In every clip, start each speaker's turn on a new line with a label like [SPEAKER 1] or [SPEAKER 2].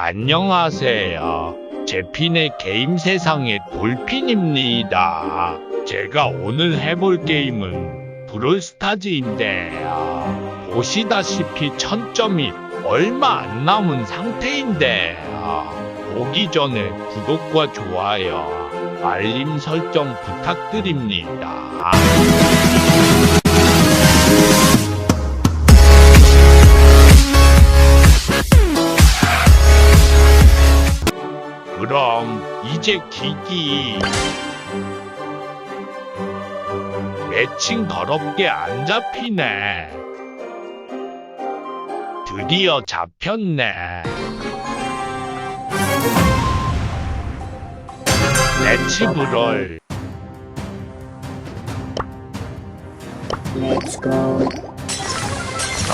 [SPEAKER 1] 안녕하세요. 제핀의 게임 세상의 돌핀입니다. 제가 오늘 해볼 게임은 브롤스타즈인데요. 보시다시피 1000점이 얼마 안 남은 상태인데요. 보기 전에 구독과 좋아요, 알림 설정 부탁드립니다. 이제 기기. 매칭 더럽게 안 잡히네. 드디어 잡혔네. 레츠브롤
[SPEAKER 2] Let's go.
[SPEAKER 1] 저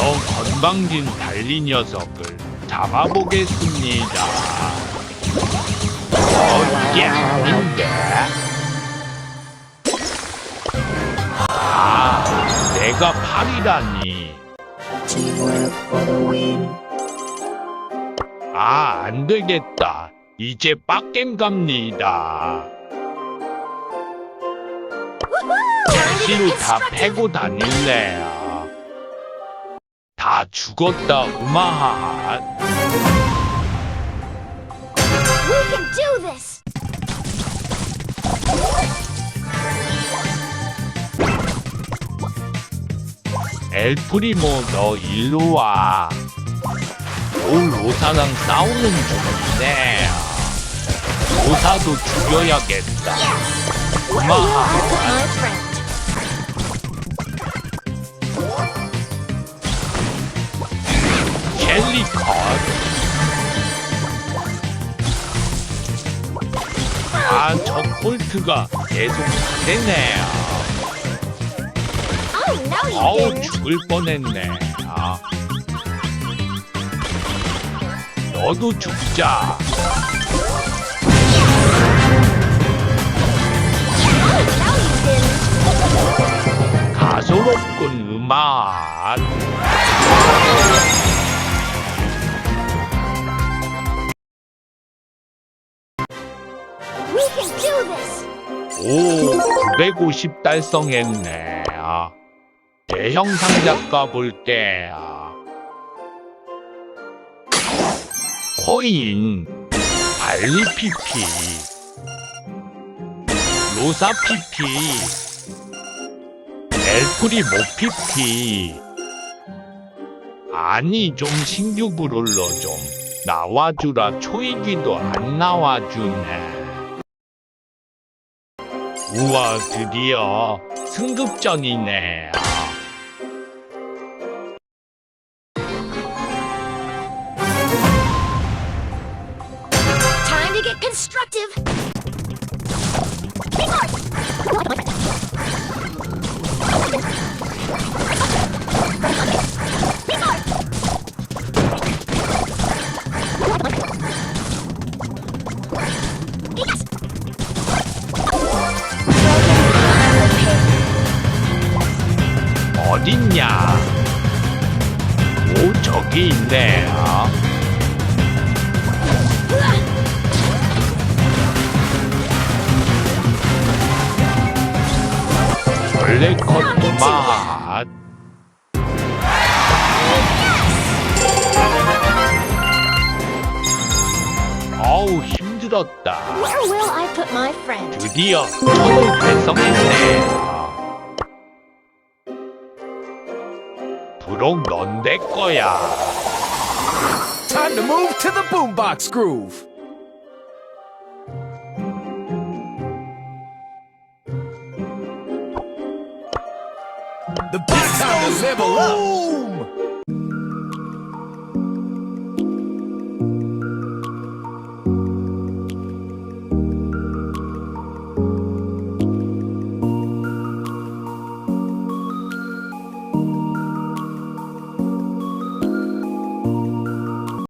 [SPEAKER 1] 건방진 달리 녀석을 잡아보겠습니다 아닌데? 아, 내가 팔이라니. 아, 안 되겠다. 이제 빡겜 갑니다. 시로 다 패고 다닐래요. 다 죽었다, 우마하.
[SPEAKER 3] We can do this!
[SPEAKER 1] 엘프리모, 너 일로 와. 올 로사랑 싸우는 중이네. 로사도 죽여야겠다.
[SPEAKER 3] Where will I
[SPEAKER 1] 우마하.
[SPEAKER 3] put my friend?
[SPEAKER 1] 켈리컷. 아, 저 콜트가 계속 되네요.
[SPEAKER 3] Oh,
[SPEAKER 1] 아우! 죽을 뻔했네. 아. 너도 죽자.
[SPEAKER 3] Oh!
[SPEAKER 1] 가소롭군 음악. 오, 950 달성했네. 아. 대형 상자 까볼게요. 코인, 발리 피피, 로사 피피, 엘프리 모 피피. 아니 좀 신규 브롤러 좀 나와주라 초이기도 안 나와주네. 우와 드디어 승급전이네.
[SPEAKER 3] Get constructive!
[SPEAKER 1] 어딨냐? 오 저기 있네. 요 컷도 맛. 어우 힘들었다.
[SPEAKER 3] Where will I put my friend?
[SPEAKER 1] 드디어 천을 달성했네. 부록 넌내 거야.
[SPEAKER 4] Time to move to the boombox groove. The box to level up.